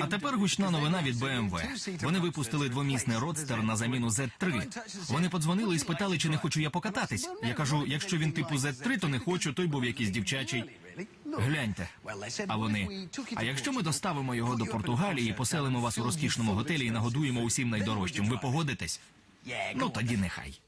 А тепер гучна новина від BMW. Вони випустили двомісний родстер на заміну Z3. Вони подзвонили і спитали, чи не хочу я покататись. Я кажу, якщо він типу Z3, то не хочу, той був якийсь дівчачий. Гляньте. А вони. А якщо ми доставимо його до Португалії, поселимо вас у розкішному готелі і нагодуємо усім найдорожчим, ви погодитесь? Ну тоді нехай.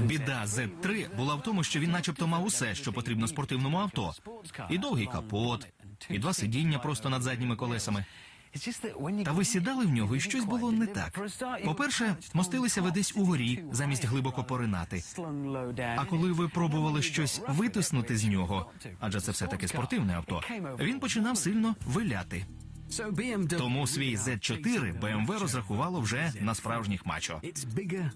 Біда Z3 була в тому, що він начебто мав усе, що потрібно спортивному авто. І довгий капот, і два сидіння просто над задніми колесами. Та ви сідали в нього, і щось було не так. По-перше, мостилися ви десь угорі, замість глибоко поринати. А коли ви пробували щось витиснути з нього, адже це все таки спортивне авто, він починав сильно виляти. Тому свій Z4 BMW розрахувало вже на справжніх мачо.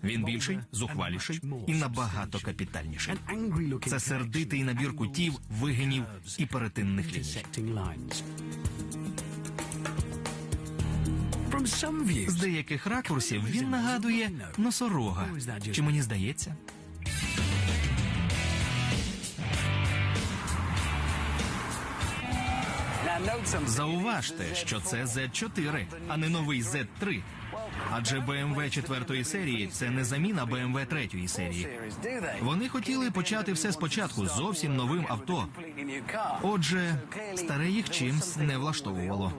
Він більший, зухваліший і набагато капітальніший. Це сердитий набір кутів, вигинів і перетинних ліній. З деяких ракурсів він нагадує носорога. Чи мені здається? Зауважте, що це Z4, а не новий Z3. Адже BMW 4 серії це не заміна BMW 3 серії. Вони хотіли почати все спочатку з зовсім новим авто. Отже, старе їх чимсь не влаштовувало.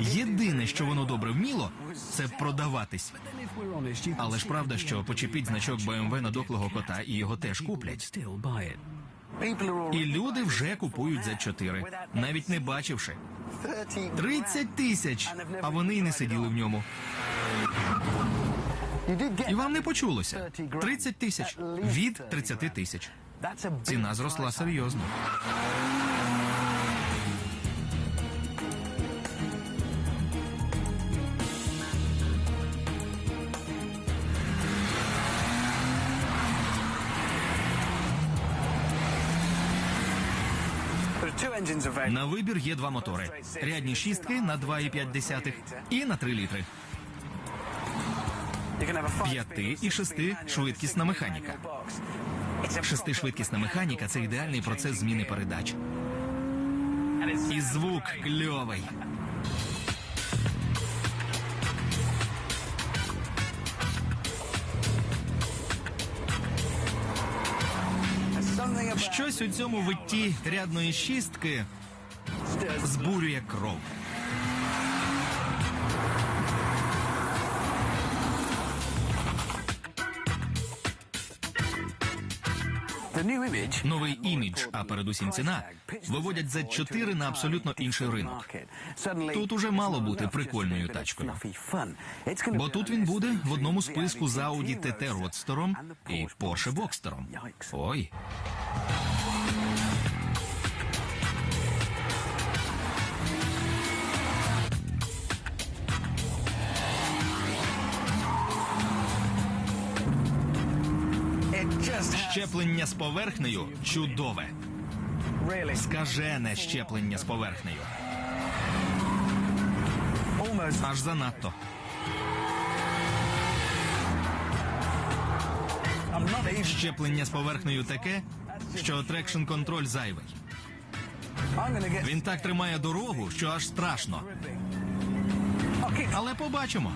Єдине, що воно добре вміло, це продаватись. Але ж правда, що почепіть значок BMW на доклого кота і його теж куплять. І люди вже купують за 4 навіть не бачивши. 30 тисяч, а вони й не сиділи в ньому. І вам не почулося. 30 тисяч від 30 тисяч. Ціна зросла серйозно. На вибір є два мотори: рядні шістки на 2,5 і на 3 літри. П'яти і шести швидкісна механіка. Шестишвидкісна механіка це ідеальний процес зміни передач. І звук кльовий. Щось у цьому витті рядної шістки збурює кров. Новий імідж, а передусім ціна, виводять Z4 на абсолютно інший ринок. Тут уже мало бути прикольною тачкою. Бо тут він буде в одному списку з Audi TT Roadster і Porsche Boxsterом. Ой. Щеплення з поверхнею чудове. Скажене щеплення з поверхнею. Аж занадто. Щеплення з поверхнею таке, що трекшн контроль зайвий. Він так тримає дорогу, що аж страшно. Але побачимо.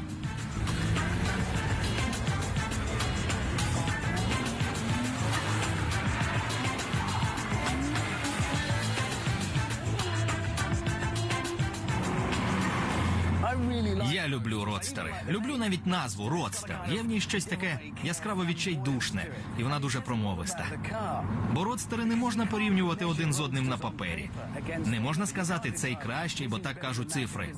Я люблю родстери. Люблю навіть назву родстер. Є в ній щось таке яскраво відчайдушне, і вона дуже промовиста. Бо родстери не можна порівнювати один з одним на папері. Не можна сказати цей кращий, бо так кажуть цифри.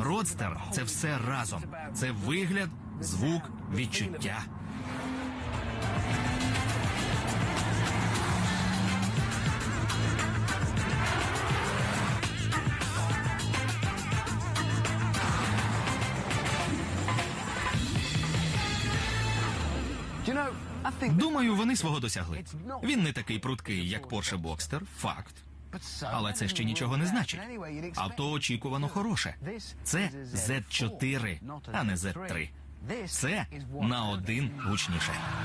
Родстер це все разом. Це вигляд, звук, відчуття. Думаю, вони свого досягли. Він не такий пруткий, як Porsche Boxster, факт. Але це ще нічого не значить. Авто очікувано хороше. Це Z4, а не Z3. Це на один гучніше.